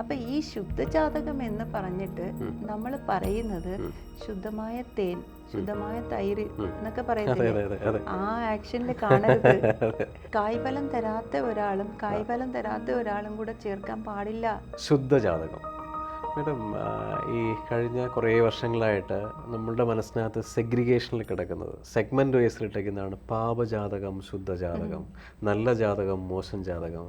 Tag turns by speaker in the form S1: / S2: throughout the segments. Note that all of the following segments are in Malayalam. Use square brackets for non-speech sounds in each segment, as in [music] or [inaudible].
S1: അപ്പൊ ഈ ശുദ്ധജാതകം എന്ന് പറഞ്ഞിട്ട് നമ്മൾ പറയുന്നത് ശുദ്ധമായ തേൻ ശുദ്ധമായ തൈര് എന്നൊക്കെ പറയുന്നത് ആ ആക്ഷനിൽ കാണരുത്. [laughs] കായ്ഫലം തരാത്ത ഒരാളും കായ്ഫലം തരാത്ത ഒരാളും കൂടെ ചേർക്കാൻ പാടില്ല.
S2: ശുദ്ധജാതകം. മാഡം ഈ കഴിഞ്ഞ കുറേ വർഷങ്ങളായിട്ട് നമ്മളുടെ മനസ്സിനകത്ത് സെഗ്രിഗേഷനിൽ കിടക്കുന്നത് സെഗ്മെന്റ് വൈസിലിട്ടേക്കുന്നതാണ് പാപജാതകം ശുദ്ധജാതകം. നല്ല ജാതകം മോശം ജാതകം.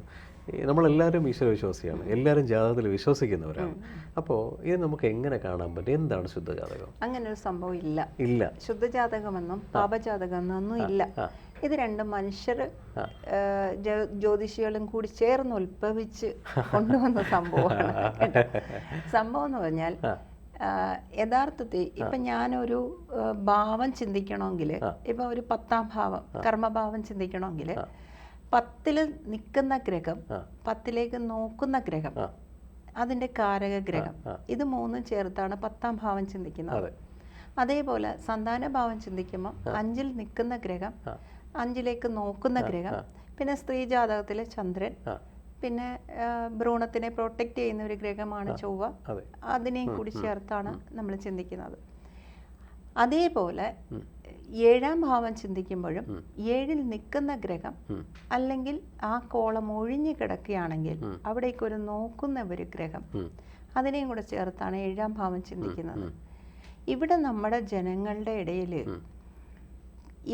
S2: നമ്മളെല്ലാവരും ഈശ്വര വിശ്വാസിയാണ് എല്ലാവരും ജാതകത്തിൽ വിശ്വസിക്കുന്നവരാണ്. അപ്പോൾ ഇത് നമുക്ക് എങ്ങനെ കാണാൻ പറ്റും? എന്താണ് ശുദ്ധജാതകം?
S1: അങ്ങനെ ഒരു സംഭവം ഇല്ല.
S2: ഇല്ല.
S1: ശുദ്ധജാതകമെന്നും പാപജാതകമെന്നൊന്നും ഇല്ല. ഇത് രണ്ട് മനുഷ്യർ ജ്യോതിഷികളും കൂടി ചേർന്ന് ഉത്ഭവിച്ച് കൊണ്ടുവന്ന സംഭവമാണ്. [laughs] സംഭവം എന്ന് പറഞ്ഞാൽ യഥാർത്ഥത്തിൽ ഇപ്പൊ ഞാനൊരു ഭാവം ചിന്തിക്കണമെങ്കിൽ ഇപ്പൊ ഒരു പത്താം ഭാവം കർമ്മഭാവം ചിന്തിക്കണമെങ്കിൽ പത്തിൽ നിൽക്കുന്ന ഗ്രഹം പത്തിലേക്ക് നോക്കുന്ന ഗ്രഹം. അതിന്റെ കാരക ഗ്രഹം. ഇത് മൂന്നും ചേർത്താണ് പത്താം ഭാവം ചിന്തിക്കുന്നത്.
S2: അതെ.
S1: അതേപോലെ സന്താന ഭാവം ചിന്തിക്കുമ്പോൾ അഞ്ചിൽ നിൽക്കുന്ന ഗ്രഹം അഞ്ചിലേക്ക് നോക്കുന്ന ഗ്രഹം പിന്നെ സ്ത്രീ ജാതകത്തിലെ ചന്ദ്രൻ പിന്നെ ഭ്രൂണത്തിനെ പ്രൊട്ടക്റ്റ് ചെയ്യുന്ന ഒരു ഗ്രഹമാണ് ചൊവ്വ.
S2: അതെ.
S1: അതിനെയും കൂടി ചേർത്താണ് നമ്മൾ ചിന്തിക്കുന്നത്. അതേപോലെ ഏഴാം ഭാവം ചിന്തിക്കുമ്പോഴും ഏഴിൽ നിൽക്കുന്ന ഗ്രഹം അല്ലെങ്കിൽ ആ കോളം ഒഴിഞ്ഞു കിടക്കുകയാണെങ്കിൽ അവിടേക്ക് ഒരു നോക്കുന്ന ഒരു ഗ്രഹം. അതിനെയും കൂടെ ചേർത്താണ് ഏഴാം ഭാവം ചിന്തിക്കുന്നത്. ഇവിടെ നമ്മുടെ ജനങ്ങളുടെ ഇടയിൽ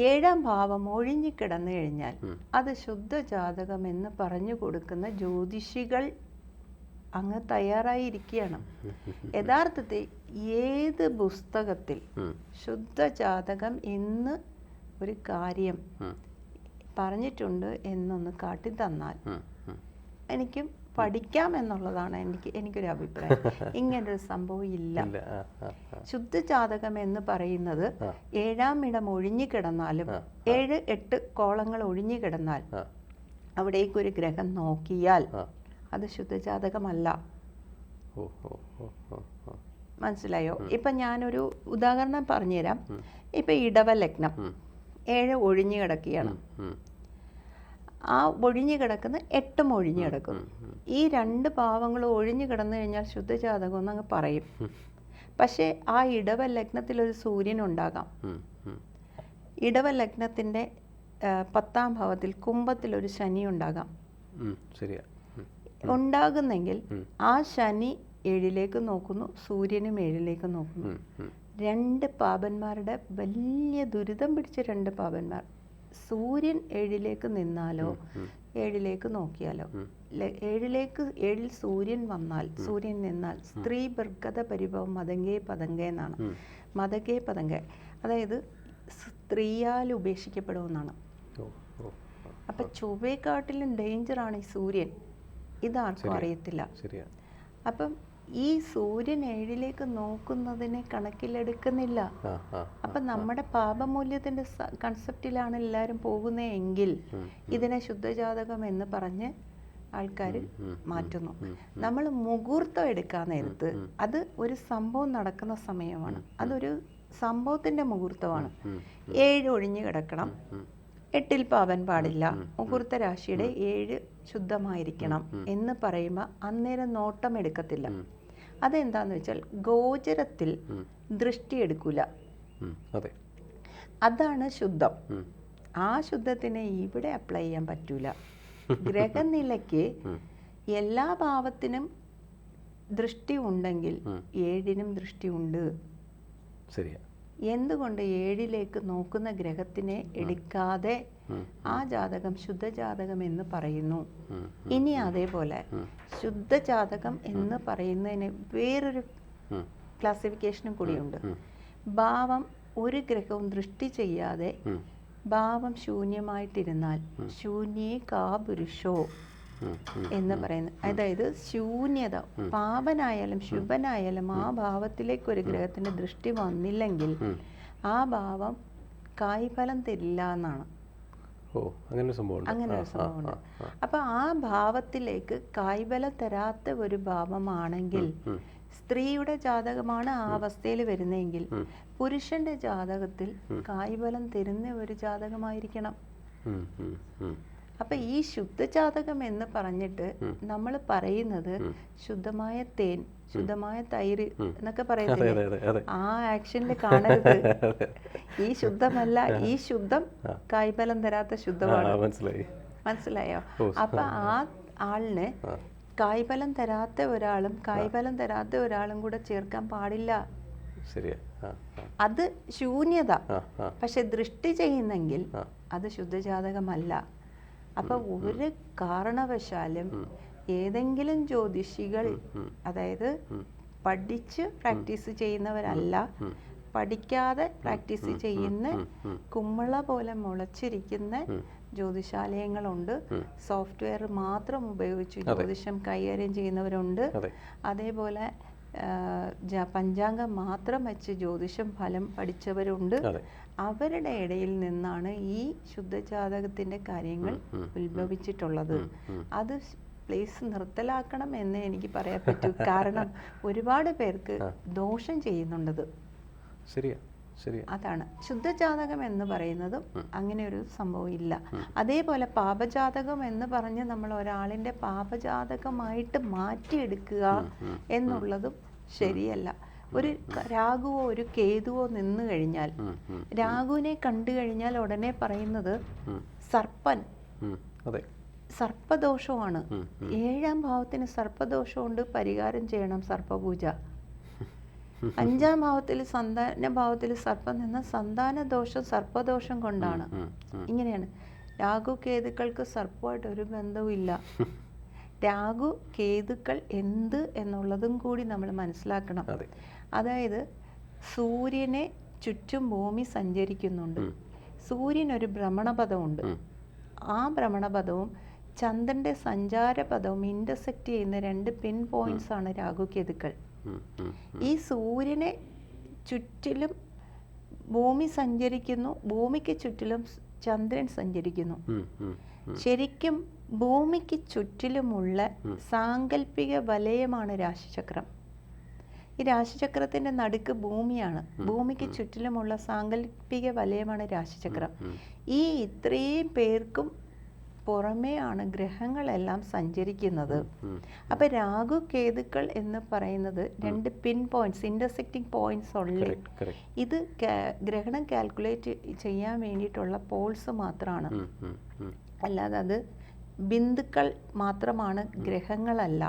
S1: ഏഴാം ഭാവം ഒഴിഞ്ഞു കിടന്നു കഴിഞ്ഞാൽ അത് ശുദ്ധ ജാതകം എന്ന് പറഞ്ഞു കൊടുക്കുന്ന ജ്യോതിഷികൾ അങ്ങ് തയ്യാറായിരിക്കുകയാണ്. യഥാർത്ഥത്തിൽ ഏത് പുസ്തകത്തിൽ ശുദ്ധ ശുദ്ധജാതകം എന്ന് ഒരു കാര്യം പറഞ്ഞിട്ടുണ്ട് എന്നൊന്ന് കാട്ടി തന്നാൽ എനിക്ക് പഠിക്കാം എന്നുള്ളതാണ് എനിക്ക് എനിക്കൊരു അഭിപ്രായം. [laughs] ഇങ്ങനൊരു സംഭവം ഇല്ല. ശുദ്ധജാതകം എന്ന് പറയുന്നത് ഏഴാം ഇടം ഒഴിഞ്ഞു കിടന്നാലും ഏഴ് എട്ട് കോളങ്ങൾ ഒഴിഞ്ഞു കിടന്നാൽ അവിടേക്കൊരു ഗ്രഹം നോക്കിയാൽ. അത് ശുദ്ധജാതകമല്ല. മനസ്സിലായോ? ഇപ്പൊ ഞാനൊരു ഉദാഹരണം പറഞ്ഞുതരാം. ഇപ്പൊ ഇടവ ലഗ്നം ഏഴ് ഒഴിഞ്ഞു കിടക്കുകയാണ്. ആ ഒഴിഞ്ഞു കിടക്കുന്ന എട്ടും ഒഴിഞ്ഞു കിടക്കുന്നു ഈ രണ്ട് പാവങ്ങൾ ഒഴിഞ്ഞു കിടന്നു കഴിഞ്ഞാൽ ശുദ്ധജാതകം എന്ന് അങ്ങ് പറയും പക്ഷേ ആ ഇടവ ലഗ്നത്തിൽ ഒരു സൂര്യൻ ഉണ്ടാകാം. ഇടവ ലഗ്നത്തിന്റെ പത്താം ഭാവത്തിൽ കുംഭത്തിൽ ഒരു ശനി ഉണ്ടാകാം.
S2: ഉം.
S1: ഉണ്ടാകുന്നെങ്കിൽ ആ ശനി ഏഴിലേക്ക് നോക്കുന്നു സൂര്യനും ഏഴിലേക്ക് നോക്കുന്നു. രണ്ട് പാപന്മാരുടെ വലിയ ദുരിതം പിടിച്ച രണ്ട് പാപന്മാർ. സൂര്യൻ ഏഴിലേക്ക് നിന്നാലോ ഏഴിലേക്ക് നോക്കിയാലോ. ഏഴിലേക്ക് ഏഴിൽ സൂര്യൻ വന്നാൽ സൂര്യൻ നിന്നാൽ സ്ത്രീ ബർഗത പരിഭവം മതങ്കേ പതങ്കേ എന്നാണ്. മതകേ പതങ്കേ. അതായത് സ്ത്രീയാൽ ഉപേക്ഷിക്കപ്പെടുമെന്നാണ്. അപ്പൊ ചൊവ്വേക്കാട്ടിലും ഡേഞ്ചറാണ് ഈ സൂര്യൻ. ഇതാർക്കും അറിയത്തില്ല. അപ്പം ഈ സൂര്യൻ ഏഴിലേക്ക് നോക്കുന്നതിനെ കണക്കിലെടുക്കുന്നില്ല. അപ്പം നമ്മുടെ പാപമൂല്യത്തിന്റെ കൺസെപ്റ്റിലാണ് എല്ലാവരും പോകുന്നതെങ്കിൽ ഇതിനെ ശുദ്ധജാതകം എന്ന് പറഞ്ഞ് ആൾക്കാർ മാറ്റുന്നു. നമ്മൾ മുഹൂർത്തം എടുക്കാൻ നേരത്ത് അത് ഒരു സംഭവം നടക്കുന്ന സമയമാണ്. അതൊരു സംഭവത്തിന്റെ മുഹൂർത്തമാണ്. ഏഴ് ഒഴിഞ്ഞു കിടക്കണം. എട്ടിൽ പാവൻ പാടില്ല. മുഹൂർത്ത രാശിയുടെ ഏഴ് ശുദ്ധമായിരിക്കണം എന്ന് പറയുമ്പോൾ അന്നേരം നോട്ടം എടുക്കത്തില്ല. അതെന്താന്ന് വെച്ചാൽ ഗോചരത്തിൽ ദൃഷ്ടി എടുക്കൂല.
S2: അതെ.
S1: അതാണ് ശുദ്ധം. ആ ശുദ്ധത്തിനെ ഇവിടെ അപ്ലൈ ചെയ്യാൻ പറ്റൂല. ഗ്രഹനിലയ്ക്ക് [laughs] എല്ലാ ഭാവത്തിനും ദൃഷ്ടി ഉണ്ടെങ്കിൽ ഏഴിനും ദൃഷ്ടി ഉണ്ട്.
S2: ശരിയാ.
S1: എന്തുകൊണ്ട് ഏഴിലേക്ക് നോക്കുന്ന ഗ്രഹത്തിനെ എടുക്കാതെ ആ. ജാതകം ശുദ്ധജാതകം എന്ന് പറയുന്നു? ഇനി അതേപോലെ ശുദ്ധജാതകം എന്ന് പറയുന്നതിന് വേറൊരു. ക്ലാസിഫിക്കേഷനും കൂടിയുണ്ട് ഭാവം ഒരു ഗ്രഹവും ദൃഷ്ടി ചെയ്യാതെ. ഭാവം ശൂന്യമായിട്ടിരുന്നാൽ ശൂന്യേ കാ പുരുഷോ. എന്ന് പറയുന്നത്. അതായത് ശൂന്യത പാപനായാലും ശുഭനായാലും ആ ഭാവത്തിലേക്ക് ഒരു ഗ്രഹത്തിന്റെ ദൃഷ്ടി വന്നില്ലെങ്കിൽ ആ ഭാവം കായ്ഫലം തരില്ല എന്നാണ്.
S2: അങ്ങനെ ഒരു സംഭവമുണ്ട്.
S1: അപ്പൊ ആ ഭാവത്തിലേക്ക് കായ്ഫലം തരാത്ത ഒരു ഭാവമാണെങ്കിൽ സ്ത്രീയുടെ ജാതകമാണ് ആ അവസ്ഥയിൽ വരുന്നതെങ്കിൽ പുരുഷന്റെ ജാതകത്തിൽ കായ്ഫലം തരുന്ന ഒരു ജാതകമായിരിക്കണം. അപ്പൊ ഈ ശുദ്ധജാതകം എന്ന് പറഞ്ഞിട്ട് നമ്മൾ പറയുന്നത് ശുദ്ധമായ തേൻ ശുദ്ധമായ തൈര് എന്നൊക്കെ
S2: പറയുന്നത്
S1: ആ ആക്ഷനിൽ കാണരുത്. [laughs] ഈ ശുദ്ധമല്ല ഈ ശുദ്ധം കായ്ഫലം തരാത്ത ശുദ്ധമാണ്.
S2: മനസ്സിലായി.
S1: അപ്പൊ ആ. ആളിന്. കായ്ഫലം തരാത്ത ഒരാളും കായ്ഫലം തരാത്ത ഒരാളും കൂടെ ചേർക്കാൻ പാടില്ല. അത് ശൂന്യത. പക്ഷെ ദൃഷ്ടി ചെയ്യുന്നെങ്കിൽ അത് ശുദ്ധജാതകമല്ല. അപ്പൊ ഒരു കാരണവശാലും ഏതെങ്കിലും ജ്യോതിഷികൾ അതായത് പഠിച്ച് പ്രാക്ടീസ് ചെയ്യുന്നവരല്ല. പഠിക്കാതെ പ്രാക്ടീസ് ചെയ്യുന്ന കുമ്മള പോലെ മുളച്ചിരിക്കുന്ന ജ്യോതിശാലയങ്ങളുണ്ട്. സോഫ്റ്റ്വെയർ മാത്രം ഉപയോഗിച്ച് ജ്യോതിഷം കൈകാര്യം ചെയ്യുന്നവരുണ്ട്. അതേപോലെ പഞ്ചാംഗം മാത്രം വെച്ച് ജ്യോതിഷം ഫലം പഠിച്ചവരുണ്ട്. അവരുടെ ഇടയിൽ നിന്നാണ് ഈ ശുദ്ധജാതകത്തിന്റെ കാര്യങ്ങൾ ഉത്ഭവിച്ചിട്ടുള്ളത്. അത് പ്ലീസ് നിർത്തലാക്കണം എന്ന് എനിക്ക് പറയാൻ പറ്റൂ. കാരണം ഒരുപാട് പേർക്ക് ദോഷം ചെയ്യുന്നുണ്ടത്.
S2: ശരിയാ
S1: അതാണ്. ശുദ്ധജാതകം എന്ന് പറയുന്നതും അങ്ങനെ ഒരു സംഭവം ഇല്ല. അതേപോലെ പാപജാതകം എന്ന് പറഞ്ഞ് നമ്മൾ ഒരാളിന്റെ പാപജാതകമായിട്ട് മാറ്റിയെടുക്കുക എന്നുള്ളതും ശരിയല്ല. ഒരു രാഘുവോ ഒരു കേതുവോ നിന്നു കഴിഞ്ഞാൽ
S2: ഉം,
S1: കണ്ടു കഴിഞ്ഞാൽ ഉടനെ പറയുന്നത് സർപ്പൻ.
S2: അതെ.
S1: സർപ്പദോഷമാണ്. ഏഴാം ഭാവത്തിന് സർപ്പദോഷമുണ്ട് പരിഹാരം ചെയ്യണം സർപ്പപൂജ. അഞ്ചാം ഭാവത്തിൽ സന്താന ഭാവത്തിൽ സർപ്പം നിന്ന സന്താന ദോഷം സർപ്പദോഷം കൊണ്ടാണ്. ഇങ്ങനെയാണ്. രാഘു കേതുക്കൾക്ക് സർപ്പമായിട്ട് ഒരു ബന്ധവും ഇല്ല രാഘു കേതുക്കൾ എന്ത് എന്നുള്ളതും കൂടി നമ്മൾ മനസ്സിലാക്കണം. അതായത് സൂര്യനെ ചുറ്റും ഭൂമി സഞ്ചരിക്കുന്നുണ്ട്. സൂര്യൻ ഒരു ഭ്രമണപഥമുണ്ട്. ആ ഭ്രമണപഥവും ചന്ദ്രന്റെ സഞ്ചാരപഥവും ഇന്റർസെക്റ്റ് ചെയ്യുന്ന രണ്ട് പിൻ പോയിന്റ്സ് ആണ് രാഹുകേതുക്കൾ. ഈ സൂര്യനെ ചുറ്റിലും ഭൂമി സഞ്ചരിക്കുന്നു. ഭൂമിക്ക് ചുറ്റിലും ചന്ദ്രൻ സഞ്ചരിക്കുന്നു. ശരിക്കും ഭൂമിക്ക് ചുറ്റിലുമുള്ള സാങ്കല്പിക വലയമാണ് രാശിചക്രം. ഈ രാശിചക്രത്തിന്റെ നടുക്ക് ഭൂമിയാണ്. ഭൂമിക്ക് ചുറ്റിലുമുള്ള സാങ്കല്പിക വലയമാണ് രാശിചക്രം. ഈ ഇത്രയും പേർക്കും പുറമെയാണ് ഗ്രഹങ്ങളെല്ലാം സഞ്ചരിക്കുന്നത്. അപ്പൊ രാഹു കേതുക്കൾ എന്ന് പറയുന്നത് രണ്ട് പിൻ പോയിന്റ്സ് ഇന്റർസെക്റ്റിംഗ് പോയിന്റ്സ് ഉള്ള. ഇത് ഗ്രഹണം കാൽക്കുലേറ്റ് ചെയ്യാൻ വേണ്ടിയിട്ടുള്ള പോൾസ് മാത്രമാണ്. അല്ലാതെ അത് ബിന്ദുക്കൾ മാത്രമാണ് ഗ്രഹങ്ങളല്ല.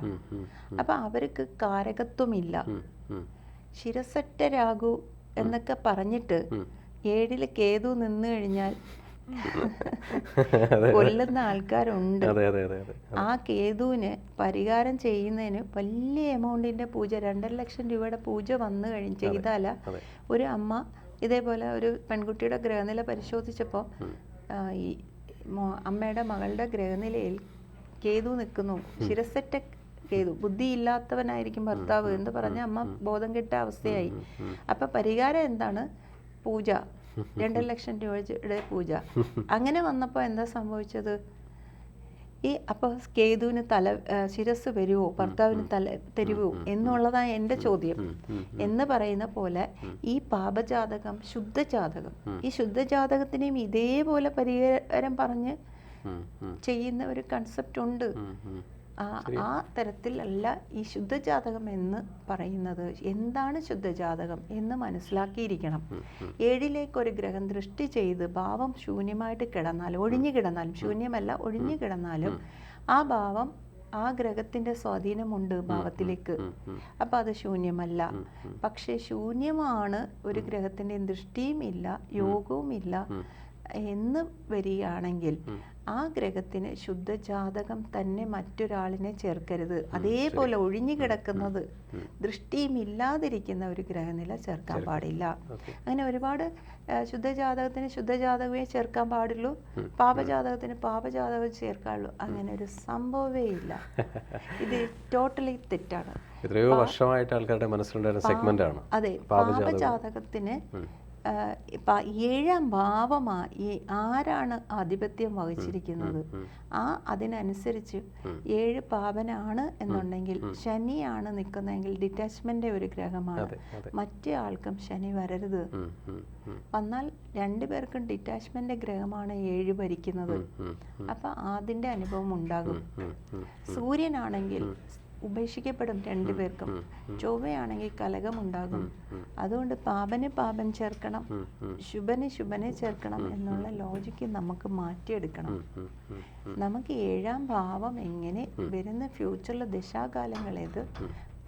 S1: അപ്പൊ അവർക്ക് കാരകത്വമില്ല. ശിരസറ്റ രാഘു എന്നൊക്കെ പറഞ്ഞിട്ട് ഏഴിൽ കേതു നിന്നു കഴിഞ്ഞാൽ കൊല്ലുന്ന ആൾക്കാരുണ്ട്. ആ കേതുവിന് പരിഹാരം ചെയ്യുന്നതിന് വലിയ എമൗണ്ടിന്റെ പൂജ രണ്ടര ലക്ഷം രൂപയുടെ പൂജ വന്നു കഴിഞ്ഞ് ചെയ്താല ഒരു അമ്മ ഇതേപോലെ ഒരു പെൺകുട്ടിയുടെ ഗ്രഹനില പരിശോധിച്ചപ്പോൾ ഈ അമ്മയുടെ മകളുടെ ഗ്രഹനിലയിൽ കേതു നിൽക്കുന്നു. ശിരസറ്റ കേതു ബുദ്ധിയില്ലാത്തവനായിരിക്കും ഭർത്താവ് എന്ന് പറഞ്ഞ അമ്മ ബോധം കെട്ട അവസ്ഥയായി. അപ്പൊ പരിഹാരം എന്താണ്? പൂജ. രണ്ടര ലക്ഷം രൂപയുടെ പൂജ. അങ്ങനെ വന്നപ്പോൾ എന്താ സംഭവിച്ചത്? ഈ അപ്പോൾ കേതുവിന് തല ശിരസ് വരുവോ? ഭർത്താവിന് തല തരുവോ? എന്നുള്ളതാണ് എന്റെ ചോദ്യം. എന്ന് പറയുന്ന പോലെ ഈ പാപജാതകം ശുദ്ധജാതകം ഈ ശുദ്ധജാതകത്തിനെയും ഇതേപോലെ പരിഹാരം പറഞ്ഞ് ചെയ്യുന്ന ഒരു കൺസെപ്റ്റ് ഉണ്ട്. ആ ആ തരത്തിലല്ല ഈ ശുദ്ധജാതകം എന്ന് പറയുന്നത്. എന്താണ് ശുദ്ധജാതകം എന്ന് മനസ്സിലാക്കിയിരിക്കണം. ഏഴിലേക്ക് ഒരു ഗ്രഹം ദൃഷ്ടി ചെയ്ത് ഭാവം ശൂന്യമായിട്ട് കിടന്നാലും ഒഴിഞ്ഞു കിടന്നാലും ശൂന്യമല്ല ഒഴിഞ്ഞു കിടന്നാലും ആ ഭാവം ആ ഗ്രഹത്തിന്റെ സ്വാധീനമുണ്ട് ഭാവത്തിലേക്ക്. അപ്പൊ അത് ശൂന്യമല്ല. പക്ഷെ ശൂന്യമാണ് ഒരു ഗ്രഹത്തിന്റെ ദൃഷ്ടിയും ഇല്ല യോഗവും ഇല്ല എന്ന് വരികയാണെങ്കിൽ ആ ഗ്രഹത്തിന് ശുദ്ധജാതകം തന്നെ മറ്റൊരാളിനെ ചേർക്കരുത്. അതേപോലെ ഒഴിഞ്ഞു കിടക്കുന്നത് ദൃഷ്ടിയും ഇല്ലാതിരിക്കുന്ന ഒരു ഗ്രഹനില ചേർക്കാൻ പാടില്ല. അങ്ങനെ ഒരുപാട് ശുദ്ധജാതകത്തിന് ശുദ്ധജാതകമേ ചേർക്കാൻ പാടുള്ളൂ. പാപജാതകത്തിന് പാപജാതകം ചേർക്കാള്ളൂ അങ്ങനെ ഒരു സംഭവമേ ഇല്ല. ഇത് ടോട്ടലി തെറ്റാണ്.
S2: എത്രയോ വർഷമായിട്ട് ആൾക്കാരുടെ മനസ്സിലുണ്ടായിരുന്ന സെഗ്മെന്റ് ആണ്.
S1: അതെ
S2: പാപജാതകം.
S1: പാപജാതകത്തിന് ഇപ്പ ഏഴാം ഭാവമാ ഈ ആരാണ് ആധിപത്യം വഹിച്ചിരിക്കുന്നത്? ആ അതിനനുസരിച്ച് ഏഴ് പാപനാണ് എന്നുണ്ടെങ്കിൽ ശനിയാണ് നിൽക്കുന്നതെങ്കിൽ ഡിറ്റാച്ച്മെന്റ് ഒരു ഗ്രഹമാണ്. മറ്റേ ആൾക്കും ശനി വരരുത്. വന്നാൽ രണ്ടുപേർക്കും ഡിറ്റാച്ച്മെന്റ് ഗ്രഹമാണ് ഏഴ് ഭരിക്കുന്നത്. അപ്പൊ അതിന്റെ അനുഭവം ഉണ്ടാകും. സൂര്യനാണെങ്കിൽ ഉപേക്ഷിക്കപ്പെടും രണ്ടുപേർക്കും ചൊവ്വയാണെങ്കിൽ കലകമുണ്ടാകും അതുകൊണ്ട് പാപന് പാപൻ ചേർക്കണം ശുഭന് ശുഭനെ ചേർക്കണം എന്നുള്ള ലോജിക്ക് നമുക്ക് മാറ്റിയെടുക്കണം. നമുക്ക് ഏഴാം ഭാവം എങ്ങനെ വരുന്ന ഫ്യൂച്ചറിലെ ദശാകാലങ്ങൾ ഏത്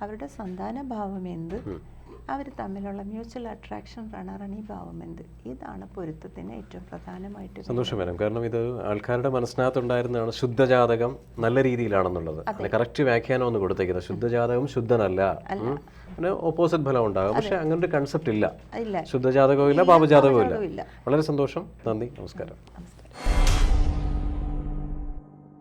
S1: അവരുടെ സന്താന ഭാവം എന്ത് അവർ തമ്മിലുള്ള മ്യൂച്വൽ അട്രാക്ഷൻ പ്രണറണി ഭാവം എന്ത് ഇതാണ് പൊരുത്തത്തിന് ഏറ്റവും പ്രധാനമായിട്ട്
S2: സന്തോഷം വരാം കാരണം ഇത് ആൾക്കാരുടെ മനസ്സിനകത്തുണ്ടായിരുന്നതാണ് ശുദ്ധജാതകം നല്ല രീതിയിലാണെന്നുള്ളത്. കറക്റ്റ് വ്യാഖ്യാനം ഒന്ന് കൊടുത്തേക്കുന്നത്. ശുദ്ധജാതകം ശുദ്ധനല്ല. പിന്നെ ഓപ്പോസിറ്റ് ഫലം ഉണ്ടാകും. പക്ഷെ അങ്ങനെ ഒരു കൺസെപ്റ്റ് ഇല്ല. ശുദ്ധജാതകവും ഇല്ല പാപജാതകവും ഇല്ല. വളരെ സന്തോഷം. നന്ദി.
S1: നമസ്കാരം.